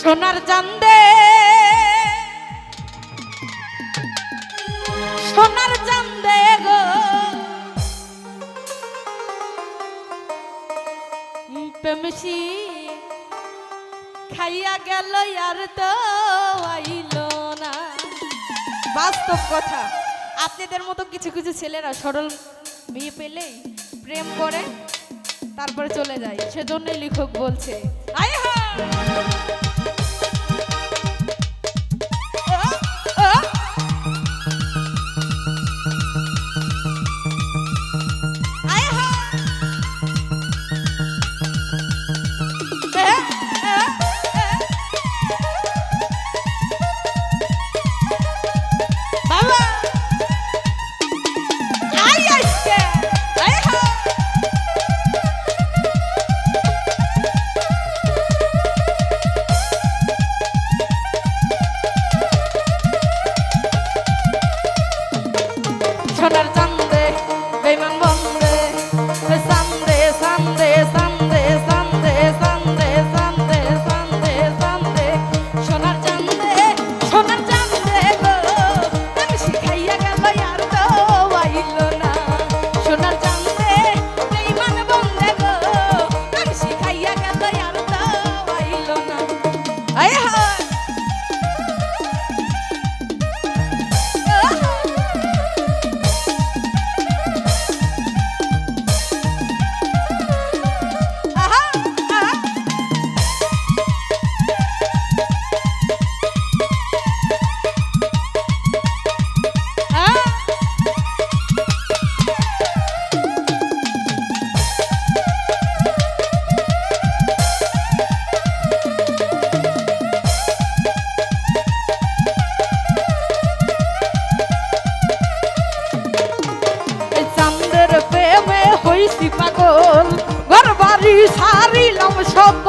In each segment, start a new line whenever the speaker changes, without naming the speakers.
সোনার চান্দে সোনার চান্দে গো। পেমসি খাইয়া গেল আর তো আইল না। বাস্তব কথা, আপনাদের মতো কিছু কিছু ছেলেরা সরল বিয়ে পেলেই প্রেম করে। তারপরে চলে যায় সেজন্যই লেখক বলছে আয় ঘটার চান্দে বেমান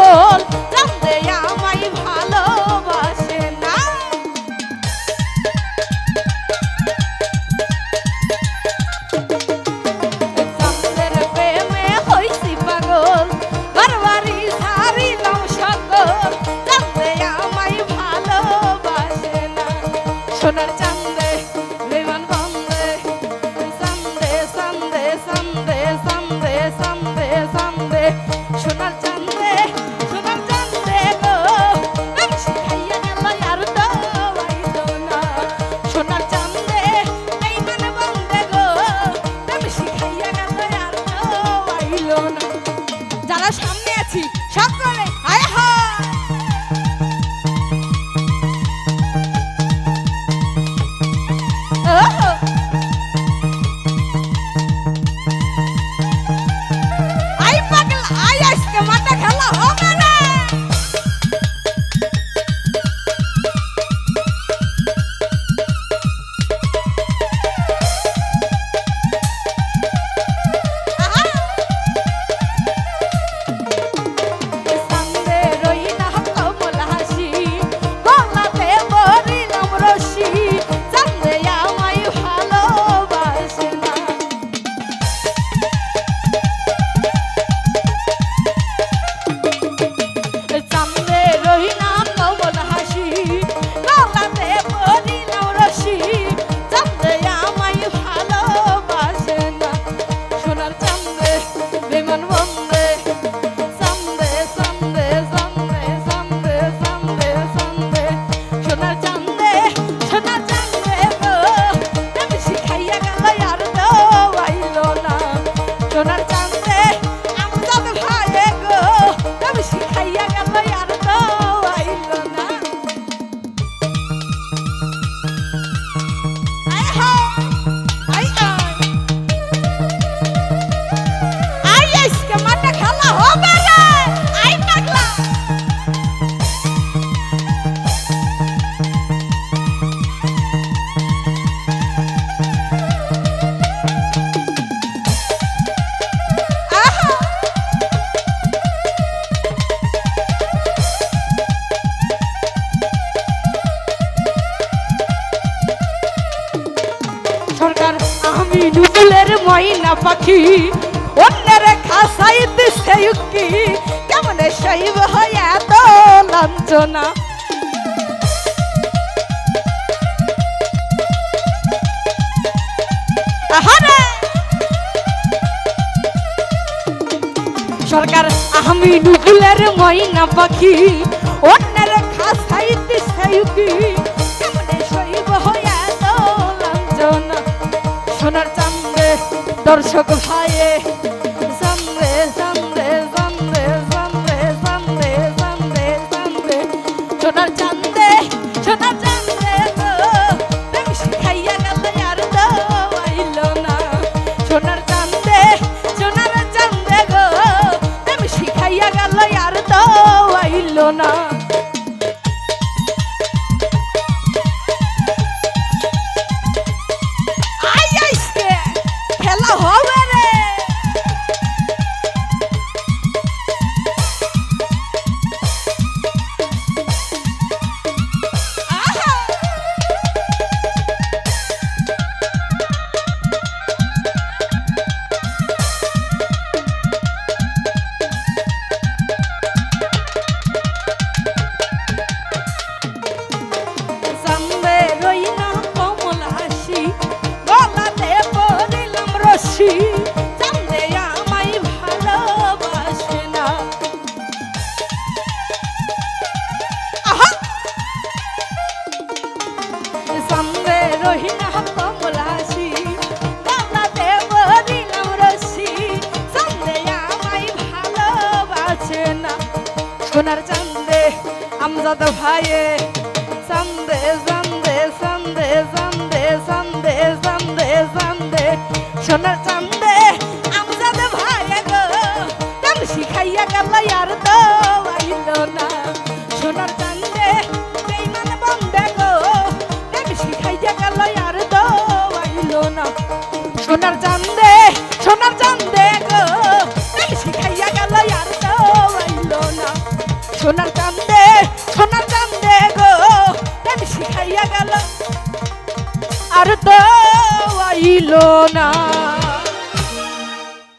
জীবন সকলে ময়না পাখি, অন্যের খাসাই দিচ্ছে ইউকি কেমনে শৈব হয় এত লাঞ্ছনা। সরকার, আমি নুকুলের ময়না পাখি, অন্যের খাসাই দিচ্ছে ইউকি দর্শক ভাইয়ে সামরে সামরে সামরে সামরে সামরে সামরে সামরে সোনার চান্দে সোনার সোনার চান্দে আমজাদ ভাইয়ে চান্দে চান্দে চান্দে চান্দে চান্দে চান্দে চান্দে সোনার চান্দে আমজাদ ভাইয়ে গো কাম শিখাইয়া গেল আর তো সোনার চান্দে